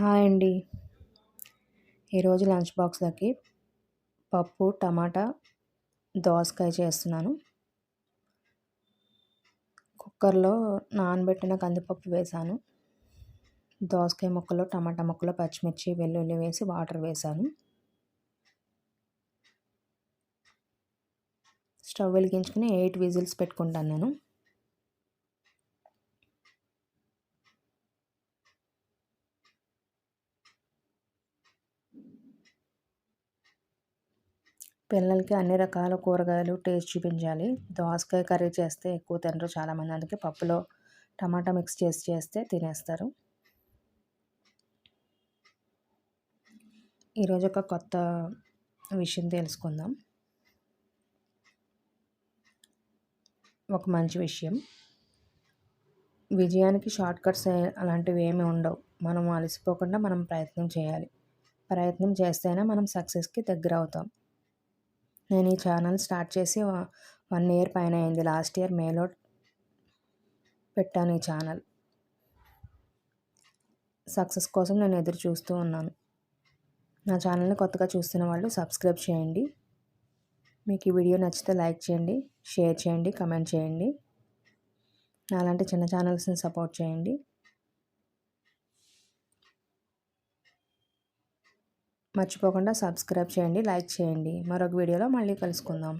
Hi అండి. ఈరోజు lunch బాక్స్లోకి పప్పు టమాటా దోసకాయ చేస్తున్నాను. కుక్కర్లో నానబెట్టిన కందిపప్పు వేసాను. దోసకాయ ముక్కలు టమాటా ముక్కలు పచ్చిమిర్చి వెల్లుల్లి వేసి వాటర్ వేసాను. స్టవ్ వెలిగించుకుని ఎయిట్ విజిల్స్ పెట్టుకుంటాను నేను. పిల్లలకి అన్ని రకాల కూరగాయలు టేస్ట్ చూపించాలి. దోసకాయ కర్రీ చేస్తే ఎక్కువ తినరు చాలామంది. అందుకే పప్పులో టమాటా మిక్స్ చేసి చేస్తే తినేస్తారు. ఈరోజు ఒక కొత్త విషయం తెలుసుకుందాం. ఒక మంచి విషయం. విజయానికి షార్ట్ కట్స్ అలాంటివి ఏమి ఉండవు. మనం అలసిపోకుండా మనం ప్రయత్నం చేయాలి. ప్రయత్నం చేస్తేనే మనం సక్సెస్కి దగ్గర అవుతాం నేను ఈ ఛానల్ స్టార్ట్ చేసి వన్ ఇయర్ పైన అయింది. లాస్ట్ ఇయర్ మేలో పెట్టాను ఈ ఛానల్. సక్సెస్ కోసం నేను ఎదురు చూస్తూ ఉన్నాను. నా ఛానల్ని కొత్తగా చూస్తున్న వాళ్ళు సబ్స్క్రైబ్ చేయండి. మీకు ఈ వీడియో నచ్చితే లైక్ చేయండి షేర్ చేయండి కమెంట్ చేయండి. అలాంటి చిన్న ఛానల్స్ని సపోర్ట్ చేయండి. మర్చిపోకుండా సబ్స్క్రైబ్ చేయండి లైక్ చేయండి. మరొక వీడియోలో మళ్ళీ కలుసుకుందాం.